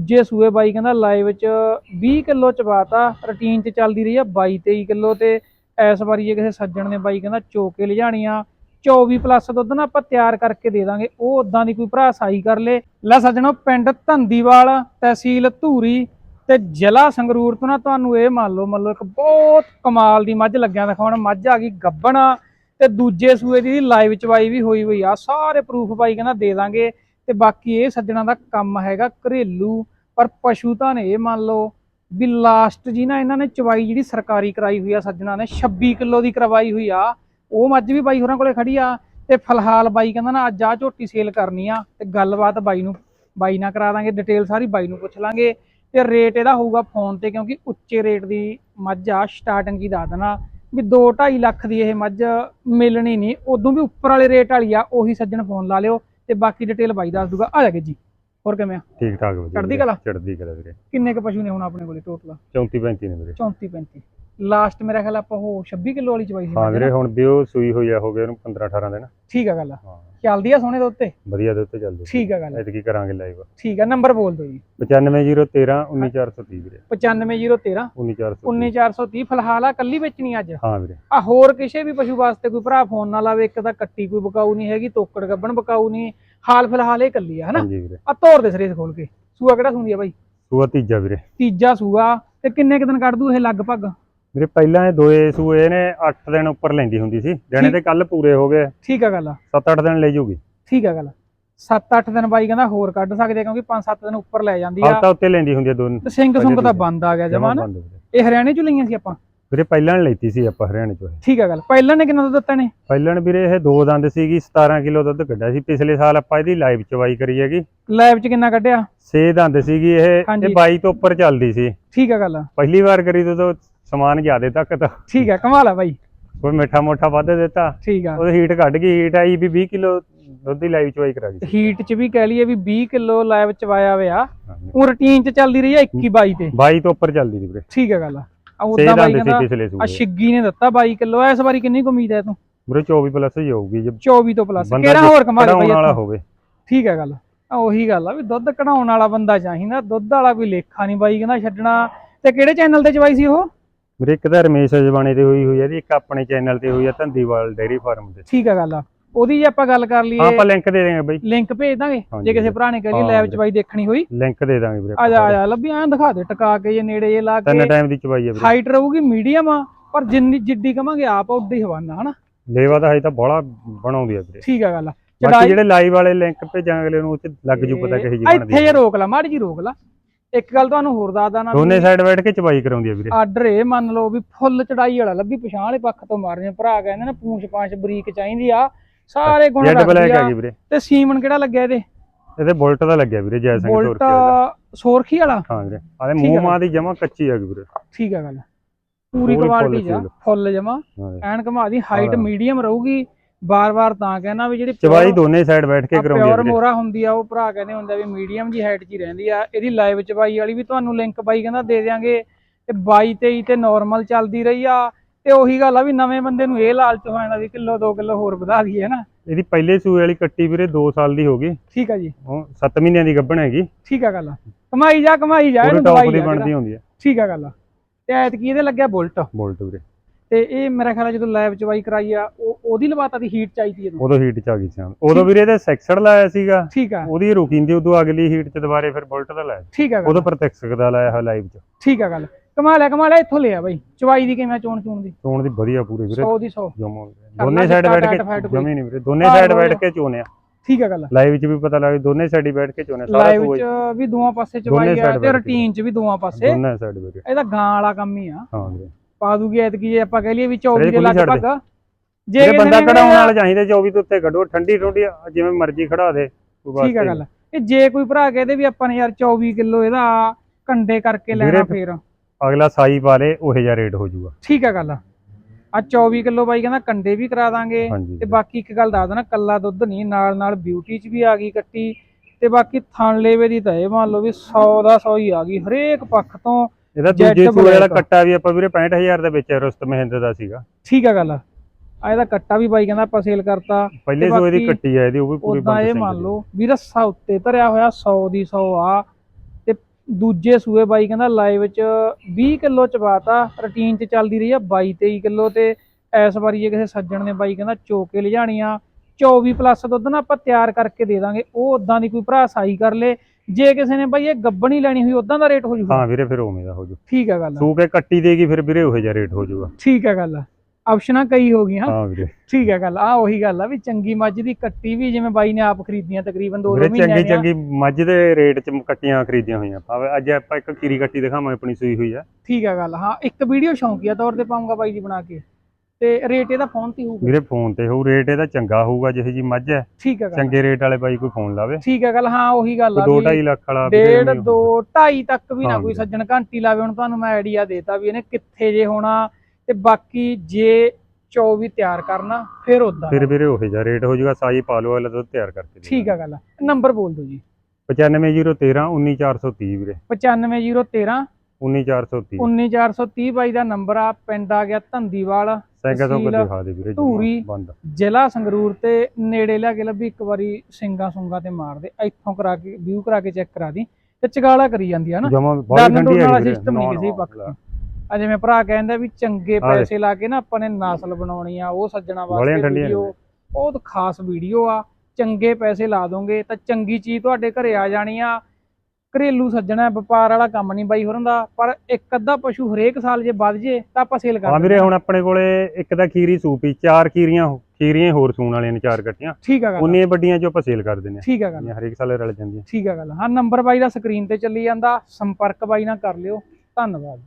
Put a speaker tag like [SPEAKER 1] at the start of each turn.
[SPEAKER 1] ਜੇ ਸੂਏ ਬਾਈ ਕਹਿੰਦਾ ਲਾਈਵ ਚ 20 ਕਿਲੋ ਚਵਾਤਾ ਰੂਟੀਨ ਚ ਚੱਲਦੀ ਰਹੀ ਆ 22 23 ਕਿਲੋ ਤੇ ਇਸ ਵਾਰੀ ਜੇ ਕਿਸੇ ਸੱਜਣ ਨੇ ਬਾਈ ਕਹਿੰਦਾ ਚੋਕੇ ਲਿਜਾਣੀ ਆ 24 ਪਲੱਸ ਦੁੱਧ ਨਾ ਆਪਾਂ ਤਿਆਰ ਕਰਕੇ ਦੇ ਦਾਂਗੇ, ਉਹ ਉਦਾਂ ਦੀ ਕੋਈ ਭਰਾ ਸਾਈ ਕਰ ਲੇ। ਲੈ ਸੱਜਣੋ, ਪਿੰਡ ਧੰਦੀਵਾਲ, ਤਹਿਸੀਲ ਧੂਰੀ ਤੇ ਜ਼ਿਲ੍ਹਾ ਸੰਗਰੂਰ ਤੋਂ ਨਾ ਤੁਹਾਨੂੰ ਇਹ ਮੰਨ ਲਓ ਮੰਨ ਲਓ ਇੱਕ ਬਹੁਤ ਕਮਾਲ ਦੀ ਮੱਝ ਲੱਗਿਆ ਦਿਖਾਉਣ। ਮੱਝ ਆ ਗਈ ਗੱਬਣ ਤੇ ਦੂਜੇ ਸੂਏ ਦੀ ਲਾਈਵ ਚਵਾਈ ਵੀ ਹੋਈ ਹੋਈ ਆ। ਸਾਰੇ ਪ੍ਰੂਫ ਬਾਈ ਕਹਿੰਦਾ ਦੇ ਦਾਂਗੇ। ਤੇ ਬਾਕੀ ਇਹ ਸੱਜਣਾ ਦਾ ਕੰਮ ਹੈਗਾ ਘਰੇਲੂ, ਪਰ ਪਸ਼ੂ ਤਾਂ ਨੇ ਇਹ ਮੰਨ ਲਓ ਵੀ ਲਾਸਟ ਜੀ ਨਾ ਇਹਨਾਂ ਨੇ ਚਵਾਈ ਜਿਹੜੀ ਸਰਕਾਰੀ ਕਰਾਈ ਹੋਈ ਆ ਸੱਜਣਾ ਨੇ 26 ਕਿਲੋ ਦੀ ਕਰਵਾਈ ਹੋਈ ਆ, ਉਹ ਮੱਝ ਵੀ ਬਾਈ ਹੋਰਾਂ ਕੋਲੇ ਖੜੀ ਆ ਤੇ ਫਿਲਹਾਲ ਬਾਈ ਕਹਿੰਦਾ ਨਾ ਅੱਜ ਆ ਝੋਟੀ ਸੇਲ ਕਰਨੀ ਆ ਤੇ ਗੱਲਬਾਤ ਬਾਈ ਨੂੰ, ਬਾਈ ਨਾਲ ਕਰਾ ਦਾਂਗੇ ਡਿਟੇਲ ਸਾਰੀ ਬਾਈ ਨੂੰ ਪੁੱਛ ਲਾਂਗੇ ਤੇ ਰੇਟ ਇਹਦਾ ਹੋਊਗਾ ਫੋਨ ਤੇ ਕਿਉਂਕਿ ਉੱਚੇ ਰੇਟ ਦੀ ਮੱਝ ਆ ਸਟਾਰਟਿੰਗ ਹੀ ਦੱਸ ਦੇਣਾ ਵੀ 2.5 ਲੱਖ ਦੀ ਇਹ ਮੱਝ ਮਿਲਣੀ ਨਹੀਂ, ਉਦੋਂ ਵੀ ਉੱਪਰ ਵਾਲੇ ਰੇਟ ਵਾਲੀ ਆ, ਉਹੀ ਸੱਜਣ ਫੋਨ ਲਾ ਲਿਓ। ਤੇ ਬਾਕੀ ਡਿਟੇਲ ਬਾਈ ਦੱਸ ਦੂਗਾ। ਆ ਜਾਗੇ ਜੀ। ਹੋਰ ਕਿਵੇਂ ਆ?
[SPEAKER 2] ਠੀਕ ਠਾਕ ਵਧੀਆ
[SPEAKER 1] ਚੜ੍ਹਦੀ ਕਲਾ?
[SPEAKER 2] ਚੜ੍ਹਦੀ ਕਲਾ ਵੀਰੇ।
[SPEAKER 1] ਕਿੰਨੇ ਕ ਪਸ਼ੂ ਨੇ ਹੁਣ ਆਪਣੇ ਕੋਲੇ ਟੋਟਲ
[SPEAKER 2] 34 35 ਨੇ ਵੀਰੇ।
[SPEAKER 1] 34 35 ਲਾਸਟ ਮੇਰਾ ਖਿਆਲ ਆਪਾਂ ਉਹ 26 ਕਿਲੋ ਵਾਲੀ ਚਵਾਈ ਸੀ
[SPEAKER 2] ਹਾਂ ਵੀਰੇ? ਹੁਣ ਵੀ ਉਹ ਸੂਈ ਹੋਈ ਆ ਹੋ ਗਏ ਉਹਨੂੰ 15 18 ਦਿਨ।
[SPEAKER 1] ਠੀਕ ਆ ਗੱਲ
[SPEAKER 2] ਹਾਂ।
[SPEAKER 1] ਚੱਲਦੀ ਆ ਸੋਹਣੇ ਦੇ ਉੱਤੇ?
[SPEAKER 2] ਵਧੀਆ ਦੇ ਉੱਤੇ ਚੱਲਦੀ
[SPEAKER 1] ਠੀਕ ਆ ਗੱਲ
[SPEAKER 2] ਐਤਕੀ ਕਰਾਂਗੇ ਲਾਈਵ
[SPEAKER 1] ਠੀਕ ਆ ਨੰਬਰ ਬੋਲ ਦਿਓ ਜੀ।
[SPEAKER 2] 95013 19430 ਵੀਰੇ।
[SPEAKER 1] 95013
[SPEAKER 2] 19430
[SPEAKER 1] 19430 ਫਿਲਹਾਲ ਆ ਕੱਲੀ ਵੇਚਣੀ ਅੱਜ?
[SPEAKER 2] ਹਾਂ ਵੀਰੇ।
[SPEAKER 1] ਆ ਹੋਰ ਕਿਸੇ ਵੀ ਪਸ਼ੂ ਵਾਸਤੇ ਕੋਈ ਭਰਾ ਫੋਨ ਨਾ ਲਾਵੇ ਇੱਕ ਤਾਂ ਕੱਟੀ ਕੋਈ ਬਕਾਊ ਨਹੀਂ ਹੈਗੀ ਤੋਕੜ ਗੱਬਣ ਬਕਾਊ ਨਹੀਂ ਹਾਲ ਫਿਲਹਾਲ ਇਹ ਕੱਲੀ ਆ ਹਨਾ?
[SPEAKER 2] ਹਾਂਜੀ ਵੀਰੇ।
[SPEAKER 1] ਆ ਤੋਰ ਦੇ ਸਰੀਰ ਖੋਲ ਕੇ। ਸੂਆ ਕਿਹੜਾ ਸੁੰਦੀ ਆ ਬਾਈ?
[SPEAKER 2] ਸੂਆ ਤੀਜਾ ਵੀਰੇ।
[SPEAKER 1] ਤੀਜਾ ਸੂਆ। ਤੇ ਕਿੰਨੇ ਕੁ ਦਿਨ ਕੱਢ ਦੂ ਇਹ ਲਗਭਗ?
[SPEAKER 2] ਵੀਰੇ ਪਹਿਲਾਂ ਇਹ ਦੋਏ ਸੂਏ ਨੇ 8 ਦਿਨ ਉੱਪਰ ਲੈਂਦੀ ਹੁੰਦੀ ਸੀ। ਦਿਨੇ ਤੇ ਕੱਲ ਪੂਰੇ ਹੋ ਗਏ।
[SPEAKER 1] ਠੀਕ ਆ ਗੱਲ ਆ।
[SPEAKER 2] 7-8 ਦਿਨ ਲੈ ਜੂਗੀ।
[SPEAKER 1] ਠੀਕ ਆ ਗੱਲ 7-8 ਦਿਨ ਬਾਈ ਕਹਿੰਦਾ ਹੋਰ ਕੱਢ ਸਕਦੇ ਕਿਉਂਕਿ 5-7 ਦਿਨ ਉੱਪਰ ਲੈ ਜਾਂਦੀ ਆ।
[SPEAKER 2] ਹਫਤਾ ਉੱਤੇ ਲੈਂਦੀ ਹੁੰਦੀ ਆ ਦੋਨ।
[SPEAKER 1] ਤੇ ਸਿੰਘ ਸੁੰਗ ਤਾਂ। ਬੰਦ ਆ ਗਿਆ ਜਮਾ
[SPEAKER 2] ਜਮਾ
[SPEAKER 1] ਨਾ
[SPEAKER 2] ਬੰਦ ਵੀਰੇ।
[SPEAKER 1] ਇਹ ਹਰਿਆਣੇ ਚ ਲਈਆਂ ਸੀ ਆਪਾਂ?
[SPEAKER 2] ਵੀਰੇ ਪਹਿਲਾਂ ਨੇ ਲੈਤੀ ਸੀ ਆਪਾਂ ਹਰਿਆਣੇ ਚੋਂ ਇਹ।
[SPEAKER 1] ਠੀਕ ਆ ਗੱਲ। ਪਹਿਲਾਂ ਨੇ ਕਿੰਨਾ ਦੁੱਧ ਦਿੱਤਾ ਨੇ
[SPEAKER 2] ਪਹਿਲਾਂ ਵੀਰੇ ਇਹ ਦੋ ਦੰਦ ਸੀਗੀ 17 ਕਿਲੋ ਦੁੱਧ ਕੱਢਿਆ ਸੀ। ਪਿਛਲੇ ਸਾਲ ਆਪਾਂ ਇਹਦੀ ਲਾਈਵ ਚਵਾਈ ਕਰੀ ਹੈਗੀ।
[SPEAKER 1] ਲੈਬ ਚ ਕਿੰਨਾ ਕੱਢਿਆ?
[SPEAKER 2] 6 ਦੰਦ ਸੀਗੀ ਇਹ
[SPEAKER 1] ਹਾਂਜੀ।
[SPEAKER 2] ਇਹ 22 ਤੋਂ ਉੱਪਰ ਚੱਲਦੀ ਸੀ।
[SPEAKER 1] ਠੀਕ ਆ ਗੱਲ।
[SPEAKER 2] ਪਹਿਲੀ ਵਾਰ ਕਰੀ ਤੋਂ ਸਮਾਨ ਜ਼ਿਆਦੇ ਤੱਕ ਤਾਂ।
[SPEAKER 1] ਠੀਕ ਆ ਕਮਾਲ ਆ ਬਾਈ।
[SPEAKER 2] ਕੋਈ ਮਿੱਠਾ ਮੋਠਾ ਵੱਧ ਦਿੱਤਾ।
[SPEAKER 1] ਠੀਕ ਆ।
[SPEAKER 2] ਉਹ ਹੀਟ ਕੱਢ ਗਈ ਹੀਟ ਆਈ ਵੀ 20 ਕਿਲੋ ਦੁੱਧ ਦੀ ਲਾਈਵ ਚਵਾਈ ਕਰਾ ਗਈ
[SPEAKER 1] ਹੀਟ ਚ ਵੀ ਕਹਿ ਲਈਏ ਵੀ 20 ਕਿਲੋ ਲੈਬ ਚ ਵਾਇਆ ਹੋਇਆ। ਉਹ ਰੂਟੀਨ ਚ ਚੱਲਦੀ ਰਹੀ ਆ 21 22 ਤੇ।
[SPEAKER 2] 22 ਤੋਂ ਉੱਪਰ ਚੱਲਦੀ ਸੀ ਵੀਰੇ।
[SPEAKER 1] ਠੀਕ ਆ ਗੱਲ। ਆ
[SPEAKER 2] ਛੇ
[SPEAKER 1] ਉਦਾਂ ਬਾਈ ਕਹਿੰਦਾ ਆ। ਛਿੱਗੀ ਨੇ ਦਿੱਤਾ 22 ਕਿਲੋ ਇਸ ਵਾਰੀ ਕਿੰਨੀ ਕੁ ਉਮੀਦ ਹੈ ਤੂੰ?
[SPEAKER 2] ਵੀਰੇ 24 ਪਲੱਸ ਹੀ ਹੋਊਗੀ ਜੇ
[SPEAKER 1] 24 ਤੋਂ ਪਲੱਸ
[SPEAKER 2] ਬੰਦਾ
[SPEAKER 1] ਕਿਹੜਾ
[SPEAKER 2] ਜੇ
[SPEAKER 1] ਹੋਰ ਕਮਾ
[SPEAKER 2] ਕਢਾਉਣ
[SPEAKER 1] ਬਾਈ
[SPEAKER 2] ਵਾਲਾ
[SPEAKER 1] ਇੱਥੋਂ?
[SPEAKER 2] ਹੋਵੇ।
[SPEAKER 1] ਠੀਕ ਹੈ ਗੱਲ। ਆ ਉਹੀ ਗੱਲ ਆ ਵੀ ਦੁੱਧ ਕਢਾਉਣ ਵਾਲਾ ਬੰਦਾ ਚਾਹੀਦਾ ਦੁੱਧ ਵਾਲਾ ਕੋਈ ਲੇਖਾ ਨਹੀਂ ਬਾਈ ਕਹਿੰਦਾ ਛੱਡਣਾ। ਤੇ ਕਿਹੜੇ ਚੈਨਲ ਤੇ ਚਵਾਈ ਸੀ ਉਹ?
[SPEAKER 2] ਵੀਰੇ ਇੱਕ ਤਾਂ ਰਮੇਸ਼ ਜਵਾਨੇ ਤੇ ਹੋਈ ਹੋਈ ਹੈ ਜੀ ਇੱਕ ਆਪਣੇ ਚੈਨਲ ਤੇ ਹੋਈ ਹੈ ਧੰਦੀਵਾਲ ਡੇਅਰੀ ਫਾਰਮ ਤੇ।
[SPEAKER 1] ਠੀਕ ਹੈ ਗੱਲ ਆ। ਉਹਦੀ ਜੇ ਆਪਾਂ ਗੱਲ ਕਰ ਲਈਏ
[SPEAKER 2] ਆਪਾਂ ਲਿੰਕ ਦੇ ਦੇਵਾਂਗੇ ਬਾਈ।
[SPEAKER 1] ਲਿੰਕ ਭੇਜ ਦਾਂਗੇ। ਜੇ ਕਿਸੇ ਭਰਾ ਨੇ ਕਹੀ ਲੈਬ
[SPEAKER 2] ਵੀਰੇ।
[SPEAKER 1] ਚਵਾਈ ਦੇਖਣੀ ਹੋਈ
[SPEAKER 2] ਲਿੰਕ ਦੇ ਦਾਂਗੇ ਵੀਰੇ
[SPEAKER 1] ਆ ਜਾ ਆ ਜਾ ਲੱਭੀ ਆਂ ਦਿਖਾ ਦੇ ਟਕਾ ਕੇ ਜੇ ਨੇੜੇ ਜੇ ਲਾ
[SPEAKER 2] ਤਿੰਨ
[SPEAKER 1] ਕੇ
[SPEAKER 2] ਟਾਈਮ ਦੀ ਚਵਾਈ ਹੈ ਵੀਰੇ।
[SPEAKER 1] ਹਾਈਟ ਰਹੂਗੀ ਮੀਡੀਅਮ ਆ ਪਰ ਜਿੰਨੀ ਜਿੱਡੀ ਕਵਾਂਗੇ ਆਪ ਉੱਡੀ ਹਵਾਨਾ ਹਨਾ?
[SPEAKER 2] ਲੇਵਾ ਤਾਂ ਹਜੇ ਤਾਂ ਬੜਾ ਬਣਾਉਂਦੀ ਆ ਵੀਰੇ।
[SPEAKER 1] ਠੀਕ ਆ ਗੱਲ
[SPEAKER 2] ਬਾਕੀ
[SPEAKER 1] ਚੜਾਈ
[SPEAKER 2] ਜਿਹੜੇ ਲਾਈਵ ਵਾਲੇ ਲਿੰਕ ਭੇਜਾਂਗੇ ਅਗਲੇ ਨੂੰ ਉਹ ਚ ਲੱਗ ਜੂ ਪਤਾ ਕਿਹੇ ਜੀ
[SPEAKER 1] ਇੱਥੇ
[SPEAKER 2] ਬਣਦੀ ਆ।
[SPEAKER 1] ਰੋਕ ਲਾ ਮਾੜੀ ਜੀ ਰੋਕ ਲਾ। ਇੱਕ ਗੱਲ ਤੁਹਾਨੂੰ ਹੋਰ ਦੱਸਦਾ ਨਾ
[SPEAKER 2] ਦੋਨੇ ਸਾਈਡ ਬੈਠ ਕੇ ਚਵਾਈ ਕਰਾਉਂਦੀ ਆ ਵੀਰੇ।
[SPEAKER 1] ਆਰਡਰ ਇਹ ਮੰਨ ਲਓ ਵੀ ਫੁੱਲ ਚੜਾਈ ਵਾਲਾ ਲੱਭੀ ਪਛਾਣ ਵਾਲੇ ਪੱਖ ਤੋਂ ਮਾਰਨੇ ਭਰਾ ਕਹਿੰਦੇ ਨੇ ਪੂੰਛ ਪਾਂਛ ਬਰੀਕ ਚਾਹੀਦੀ ਆ। ਸਾਰੇ ਗੁਣ
[SPEAKER 2] ਜੈਡ ਬਲੈਕ ਹੈਗੀ ਵੀਰੇ।
[SPEAKER 1] ਤੇ ਸੀਮਨ ਕਿਹੜਾ ਲੱਗਿਆ ਇਹਦੇ?
[SPEAKER 2] ਇਹਦੇ ਬੁਲਟ ਦਾ ਲੱਗਿਆ ਵੀਰੇ ਜੈ ਸਿੰਘ ਤੋਰ ਕੇ
[SPEAKER 1] ਸੋਰਖੀ ਵਾਲਾ?
[SPEAKER 2] ਹਾਂ ਵੀਰੇ ਆਲੇ ਮੂੰਹ ਮਾਂ ਦੀ ਜਮਾ ਕੱਚੀ ਹੈਗੀ ਵੀਰੇ।
[SPEAKER 1] ਠੀਕ ਆ ਗੱਲ। ਪੂਰੀ ਕੁਆਲਿਟੀ
[SPEAKER 2] seal।
[SPEAKER 1] ਫੁੱਲ। ਜਮਾ।
[SPEAKER 2] ਹਾਂ।
[SPEAKER 1] ਐਨ ਘਮਾ ਦੀ ਹਾਈਟ
[SPEAKER 2] ਹਾਂ।
[SPEAKER 1] ਮੀਡੀਅਮ ਰਹੂਗੀ। ਬਾਰ-ਬਾਰ ਤਾਂ ਕਹਿਣਾ ਵੀ ਜਿਹੜੀ
[SPEAKER 2] ਚਵਾਈ ਦੋਨੇ ਸਾਈਡ ਬੈਠ ਕੇ ਕਰਾਉਂਦੀ ਆ
[SPEAKER 1] ਪਿਓਰ ਮੋਰਾ ਹੁੰਦੀ ਆ ਉਹ ਭਰਾ ਕਹਿੰਦੇ ਹੁੰਦੇ ਆ ਵੀ ਮੀਡੀਅਮ ਜੀ ਹਾਈਟ 'ਚ ਹੀ ਰਹਿੰਦੀ ਆ। ਇਹਦੀ ਲਾਈਵ ਚਵਾਈ ਵਾਲੀ ਵੀ ਤੁਹਾਨੂੰ ਲਿੰਕ ਬਾਈ ਕਹਿੰਦਾ ਦੇ ਦਿਆਂਗੇ। ਤੇ 22 23 ਤੇ ਨਾਰਮਲ ਚੱਲਦੀ ਰਹੀ ਆ। ਤੇ ਉਹੀ ਗੱਲ ਆ ਵੀ ਨਵੇਂ ਬੰਦੇ ਨੂੰ ਇਹ ਲਾਲਚ ਹੋ ਜਾਂਦਾ ਵੀ ਕਿਲੋ 2 ਕਿਲੋ ਹੋਰ ਵਧਾ ਦਈਏ ਨਾ
[SPEAKER 2] ਇਹਦੀ ਪਹਿਲੇ ਸੂਏ ਵਾਲੀ ਕੱਟੀ ਵੀਰੇ 2 ਸਾਲ ਦੀ ਹੋ ਗਈ।
[SPEAKER 1] ਠੀਕ ਆ ਜੀ।
[SPEAKER 2] ਉਹ 7 ਮਹੀਨਿਆਂ ਦੀ ਗੱਭਣ ਹੈਗੀ।
[SPEAKER 1] ਠੀਕ ਆ ਗੱਲ ਕਮਾਈ ਜਾ ਕਮਾਈ ਜਾ ਇਹਨੂੰ ਦਵਾਈ
[SPEAKER 2] ਦੀ ਬਣਦੀ। ਹੁੰਦੀ ਹੈ
[SPEAKER 1] ਠੀਕ ਆ ਗੱਲ ਤੇ ਐਤਕੀ ਇਹਦੇ ਲੱਗਿਆ ਬੁਲਟ।
[SPEAKER 2] ਬੁਲਟ ਵੀਰੇ।
[SPEAKER 1] ਤੇ ਇਹ ਮੇਰਾ ਖਿਆਲ ਆ ਜਦੋਂ ਲੈਬ ਚਵਾਈ ਕਰਾਈ ਆ ਉਹ ਉਹਦੀ ਲਵਾਤਾ ਦੀ ਹੀਟ ਚਾਹੀਦੀ ਇਹਨੂੰ।
[SPEAKER 2] ਉਦੋਂ ਹੀਟ ਚ ਆ ਗਈ ਸੀ। ਉਦੋਂ ਵੀਰੇ ਇਹਦੇ ਸੈਕਸਡ ਲਾਇਆ ਸੀਗਾ।
[SPEAKER 1] ਠੀਕ ਆ।
[SPEAKER 2] ਉਹਦੀ ਰੁਕਿੰਦੀ ਉਦੋਂ ਅਗਲੀ ਹੀਟ ਚ ਦੁਬਾਰੇ ਫਿਰ ਬੁਲਟ ਦਾ ਲਾਇਆ।
[SPEAKER 1] ਠੀਕ ਆ
[SPEAKER 2] ਉਦੋਂ ਪ੍ਰਤੱਖ ਦਾ ਲਾਇਆ ਹੈ ਲਾਈਵ ਚ।
[SPEAKER 1] ਠੀਕ ਆ ਗੱਲ। ਕਮਾਲ ਹੈ ਕਮਾਲ ਹੈ ਇੱਥੋਂ ਲਿਆ ਬਾਈ। ਚਵਾਈ ਦੀ ਕਿਵੇਂ ਚੋਣ ਚੂਣ ਦੀ?
[SPEAKER 2] ਚੋਣ ਦੀ ਵਧੀਆ ਪੂਰੇ ਵੀਰੇ।
[SPEAKER 1] 100 ਦੀ 100
[SPEAKER 2] ਜਮਾ ਦੋਨੇ ਸਾਈਡ ਬੈਠ ਕੇ। ਜਮੀ ਨਹੀਂ ਵੀਰੇ। ਦੋਨੇ ਸਾਈਡ ਬੈਠ। ਕੇ ਚੋਨੇ ਆ
[SPEAKER 1] ਠੀਕ ਆ ਗੱਲ
[SPEAKER 2] ਲਾਈਵ ਚ ਵੀ ਪਤਾ ਲੱਗ ਦੋਨੇ ਸਾਈਡ ਹੀ ਬੈਠ ਕੇ ਚੋਨੇ ਸਾਰਾ
[SPEAKER 1] ਲਾਈਵ
[SPEAKER 2] ਸੂਆ
[SPEAKER 1] ਚ ਵੀ ਦੋਵਾਂ ਪਾਸੇ ਚਵਾਈ
[SPEAKER 2] side
[SPEAKER 1] ਤੇ। ਰੂਟੀਨ ਚ ਵੀ ਦੋਵਾਂ ਪਾਸੇ।
[SPEAKER 2] ਦੋਨੇ ਸਾਈਡ ਵੀਰੇ
[SPEAKER 1] ਇਹਦਾ ਗਾਂ ਵਾਲਾ ਕੰਮ ਹੀ ਆ।
[SPEAKER 2] ਹਾਂ ਵੀਰੇ।
[SPEAKER 1] ਪਾ ਦੂਗੀ ਐਤਕੀ ਜੇ ਆਪਾਂ ਕਹਿ ਲਈਏ ਵੀ 24
[SPEAKER 2] ਹਰੇਕ
[SPEAKER 1] ਦੇ ਲਗਭਗ। ਜੇ
[SPEAKER 2] ਬੰਦਾ ਕਢਾਉਣ ਵਾਲਾ ਚਾਹੀਦਾ 24 ਤੋਂ ਉੱਤੇ ਕੱਢੋ ਠੰਡੀ ਠੰਡੀ ਜਿਵੇਂ ਮਰਜ਼ੀ ਖੜਾ ਦੇ।
[SPEAKER 1] ਠੀਕ ਆ
[SPEAKER 2] ਵਾਸਤੇ
[SPEAKER 1] ਗੱਲ ਇਹ ਜੇ ਕੋਈ ਭਰਾ ਕਹਦੇ ਵੀ ਆਪਾਂ ਨੇ ਯਾਰ 24 ਕਿਲੋ ਇਹਦਾ ਕੰਡੇ ਕਰਕੇ ਲੈਣਾ ਫੇਰ।
[SPEAKER 2] ਅਗਲਾ ਸਾਈ ਪਾ ਲੇ ਉਹੇ ਜਿਹਾ ਰੇਟ ਹੋ ਜਾਊਗਾ
[SPEAKER 1] ਠੀਕ ਆ ਗੱਲ ਆ। 24 ਕਿਲੋ ਬਾਈ ਕਹਿੰਦਾ ਕੰਡੇ ਵੀ ਕਰਾ ਦਾਂਗੇ
[SPEAKER 2] ਹਾਂਜੀ।
[SPEAKER 1] ਤੇ ਬਾਕੀ ਇੱਕ ਗੱਲ ਦੱਸ ਦੇਣਾ ਕੱਲਾ ਦੁੱਧ ਨਹੀਂ ਨਾਲ ਨਾਲ ਬਿਊਟੀ ਚ ਵੀ ਆ ਗਈ ਕੱਟੀ ਤੇ ਬਾਕੀ ਥਣ ਲੇਵੇ ਦੀ ਤਾਂ ਇਹ ਮੰਨ ਲਓ ਵੀ 100 ਦਾ 100 ਹੀ ਆ ਗਈ ਹਰੇਕ ਪੱਖ ਤੋਂ
[SPEAKER 2] ਇਹਦਾ
[SPEAKER 1] Jet
[SPEAKER 2] ਦੂਜੇ ਸੂਏ ਵਾਲਾ
[SPEAKER 1] black।
[SPEAKER 2] ਕੱਟਾ ਵੀ ਆਪਾਂ ਵੀਰੇ 65000 ਦੇ ਵਿੱਚ ਰੁਸਤ ਮਹਿੰਦ ਦਾ ਸੀਗਾ।
[SPEAKER 1] ਠੀਕ ਆ ਗੱਲ ਆ। ਇਹਦਾ ਕੱਟਾ ਵੀ ਬਾਈ ਕਹਿੰਦਾ ਆਪਾਂ ਸੇਲ ਕਰਤਾ।
[SPEAKER 2] ਪਹਿਲੇ ਸੂਏ ਦੀ
[SPEAKER 1] ਬਾਕੀ
[SPEAKER 2] ਕੱਟੀ ਆ ਇਹਦੀ ਉਹ ਵੀ ਪੂਰੀ
[SPEAKER 1] ਉਦਾਂ ਇਹ ਮੰਨ ਲਓ ਵੀ ਰੱਸਾ ਉੱਤੇ ਧਰਿਆ ਹੋਇਆ 100 ਦੀ 100 ਆ। ਦੂਜੇ ਸੂਏ ਬਾਈ ਕਹਿੰਦਾ ਲਾਈਵ ਚ 20 ਕਿਲੋ ਚਵਾਤਾ ਰੂਟੀਨ ਚ ਚੱਲਦੀ ਰਹੀ ਆ 22 23 ਕਿਲੋ ਤੇ ਇਸ ਵਾਰੀ ਜੇ ਕਿਸੇ ਸੱਜਣ ਨੇ ਬਾਈ ਕਹਿੰਦਾ ਚੋਕੇ ਲਿਜਾਣੀ ਆ 24 ਪਲੱਸ ਦੁੱਧ ਨਾ ਆਪਾਂ ਤਿਆਰ ਕਰਕੇ ਦੇ ਦਾਂਗੇ ਉਹ ਉਦਾਂ ਦੀ ਕੋਈ ਭਰਾ ਸਾਈ ਕਰ ਲੇ। ਜੇ ਕਿਸੇ ਨੇ ਬਾਈ ਇਹ ਗੱਬਣੀ ਲੈਣੀ ਹੋਈ ਉਦਾਂ ਦਾ ਰੇਟ ਹੋ ਜੂਗਾ।
[SPEAKER 2] ਹਾਂ ਵੀਰੇ ਫਿਰ ਉਵੇਂ ਦਾ ਹੋ ਜੂ।
[SPEAKER 1] ਠੀਕ ਆ ਗੱਲ।
[SPEAKER 2] ਸੂ ਕੇ ਕੱਟੀ ਦੇਗੀ ਫਿਰ ਵੀਰੇ ਉਹੋ ਜਿਹਾ ਰੇਟ ਹੋ ਜਾਊਗਾ
[SPEAKER 1] ਠੀਕ ਆ ਗੱਲ। ਆਪਸ਼ਨਾਂ ਕਈ ਹੋ ਗਈਆਂ।
[SPEAKER 2] ਹਾਂ ਵੀਰੇ।
[SPEAKER 1] ਠੀਕ ਆ ਗੱਲ ਆ ਉਹੀ ਗੱਲ ਆ ਵੀ ਚੰਗੀ ਮੱਝ ਦੀ ਕੱਟੀ ਵੀ ਜਿਵੇਂ ਬਾਈ ਨੇ ਆਪ ਖਰੀਦੀਆਂ ਤਕਰੀਬਨ 2
[SPEAKER 2] ਵੀਰੇ
[SPEAKER 1] ਦੋ ਮਹੀਨਿਆਂ
[SPEAKER 2] ਚੰਗੀ ਚੰਗੀ ਮੱਝ ਦੇ ਰੇਟ ਚ ਕੱਟੀਆਂ ਖਰੀਦੀਆਂ ਹੋਈਆਂ। ਭਾਵੇਂ ਅੱਜ ਆਪਾਂ ਇੱਕ ਕੀਰੀ ਕੱਟੀ ਦਿਖਾਵਾਂ ਆਪਣੀ ਸੂਈ ਹੋਈ ਆ।
[SPEAKER 1] ਠੀਕ ਆ ਗੱਲ ਹਾਂ ਇੱਕ ਵੀਡੀਓ ਸ਼ੌਂਕੀਆ ਤੌਰ ਤੇ ਪਾਉਂਗਾ ਬਾਈ ਜੀ ਬਣਾ ਕੇ। ਤੇ ਰੇਟ ਇਹਦਾ ਫੋਨ ਤੇ ਹੋਊਗਾ।
[SPEAKER 2] ਵੀਰੇ ਫੋਨ ਤੇ ਹੋਊ ਰੇਟ ਇਹਦਾ ਚੰਗਾ ਹੋਊਗਾ ਜਿਹੇ ਜੀ ਮੱਝ ਹੈ।
[SPEAKER 1] ਠੀਕ ਗੱਲ।
[SPEAKER 2] ਚੰਗੇ ਰੇਟ ਵਾਲੇ ਬਾਈ ਕੋਈ ਫੋਨ ਲਾਵੇ।
[SPEAKER 1] ਠੀਕ ਆ ਗੱਲ ਹਾਂ ਉਹੀ ਗੱਲ ਆ
[SPEAKER 2] ਦੋ
[SPEAKER 1] ਵੀ
[SPEAKER 2] 2.5 ਲੱਖ ਵਾਲਾ
[SPEAKER 1] ਡੇਢ
[SPEAKER 2] ਉਵੇਂ
[SPEAKER 1] ਦੋ ਢਾਈ ਤੱਕ ਵੀ ਨਾ
[SPEAKER 2] ਹਾਂ
[SPEAKER 1] ਕੋਈ। ਸੱਜਣ ਘੰਟੀ ਲਾਵੇ ਹੁਣ ਤੁਹਾਨੂੰ ਮੈਂ ਆਈਡੀਆ ਦੇਤਾ ਵੀ ਇਹਨੇ ਕਿੱਥੇ ਜੇ ਹੋਣਾ ਤੇ ਬਾਕੀ ਜੇ 24 ਤਿਆਰ ਕਰਨਾ ਫਿਰ ਉਦਾਂ
[SPEAKER 2] ਫਿਰ ਵੀਰੇ ਉਹੋ ਜਿਹਾ ਰੇਟ ਹੋ ਜਾਊਗਾ ਸਾਈ ਪਾ ਲਓ ਦੁੱਧ ਤਿਆਰ ਕਰਕੇ
[SPEAKER 1] ਠੀਕ ਆ ਗੱਲ ਨੰਬਰ ਬੋਲ ਦਿਓ ਜੀ।
[SPEAKER 2] 95013 19430 ਵੀਰੇ।
[SPEAKER 1] 95013
[SPEAKER 2] 19430
[SPEAKER 1] 19430 ਬਾਈ ਦਾ ਨੰਬਰ ਆ ਪਿੰਡ ਆ ਗਿਆ ਧੰਦੀਵਾਲ
[SPEAKER 2] ਸੈਂਗਾ ਤੋਂ ਦਿਖਾ ਦੇ ਵੀਰੇ
[SPEAKER 1] ਧੂਰੀ। ਜ਼ਿਲ੍ਹਾ ਸੰਗਰੂਰ ਤੇ ਨੇੜੇ ਲਿਆ ਕੇ ਲੱਭੀ ਇੱਕ ਵਾਰੀ ਸਿੰਗਾ ਸੁੰਗਾ ਤੇ ਮਾਰ ਦੇ ਇੱਥੋਂ ਕਰਾ ਕੇ ਵਿਊ ਕਰਾ ਕੇ ਚੈੱਕ ਕਰਾ ਦੀ ਤੇ ਚਗਾਲਾ ਕਰੀ ਜਾਂਦੀ ਆ ਨਾ।
[SPEAKER 2] ਜਮਾ ਬਾਹਰ ਠੰਡੀ ਵੀਰੇ
[SPEAKER 1] ਸਿਸਟਮ ਨਹੀਂ ਕਿਸੇ ਪੱਖ ਤੋਂ। ਆ ਜਿਵੇਂ ਭਰਾ ਕਹਿੰਦਾ ਵੀ ਚੰਗੇ ਪੈਸੇ ਲਾ ਕੇ ਨਾ ਆਪਾਂ ਨੇ ਨਸਲ ਬਣਾਉਣੀ ਆ ਉਹ ਸੱਜਣਾ ਵਾਸਤੇ ਵੀਡੀਓ ਬਹੁਤ ਖਾਸ ਵੀਡੀਓ ਆ। ਚੰਗੇ ਪੈਸੇ ਲਾ ਦੋਗੇ ਤਾਂ ਚੰਗੀ ਚੀਜ਼ ਤੁਹਾਡੇ ਘਰੇ ਆ ਜਾਣੀ ਆ। ਘਰੇਲੂ ਸੱਜਣਾ ਵਪਾਰ ਵਾਲਾ ਕੰਮ ਨਹੀਂ ਬਾਈ ਹੋਰਾਂ ਦਾ ਪਰ ਇੱਕ ਅੱਧਾ ਪਸ਼ੂ ਹਰੇਕ ਸਾਲ ਜੇ ਵੱਧ ਜੇ ਤਾਂ ਆਪਾਂ ਸੇਲ ਕਰ
[SPEAKER 2] ਹਾਂ ਵੀਰੇ ਹੁਣ ਆਪਣੇ ਕੋਲੇ ਇੱਕ ਤਾਂ ਖੀਰੀ ਸੂਪੀ ਚਾਰ ਖੀਰੀਆਂ ਖੀਰੀਆਂ ਹੋਰ ਸੂਣ ਵਾਲੀਆਂ ਨੇ ਚਾਰ ਕੱਟੀਆਂ।
[SPEAKER 1] ਠੀਕ ਆ ਗੱਲ
[SPEAKER 2] ਉਨੀਆਂ ਵੱਡੀਆਂ ਜੋ ਆਪਾਂ ਸੇਲ ਕਰ ਦਿੰਦੇ ਆ।
[SPEAKER 1] ਠੀਕ ਆ ਗੱਲ
[SPEAKER 2] ਹਰੇਕ ਸਾਲ ਰਲ ਜਾਂਦੀਆਂ।
[SPEAKER 1] ਠੀਕ ਆ ਗੱਲ ਹਾਂ ਨੰਬਰ ਬਾਈ ਦਾ ਸਕਰੀਨ ਤੇ ਚੱਲੀ ਜਾਂਦਾ। ਸੰਪਰਕ ਬਾਈ ਨਾਲ ਕਰ ਲਿਓ। ਧੰਨਵਾਦ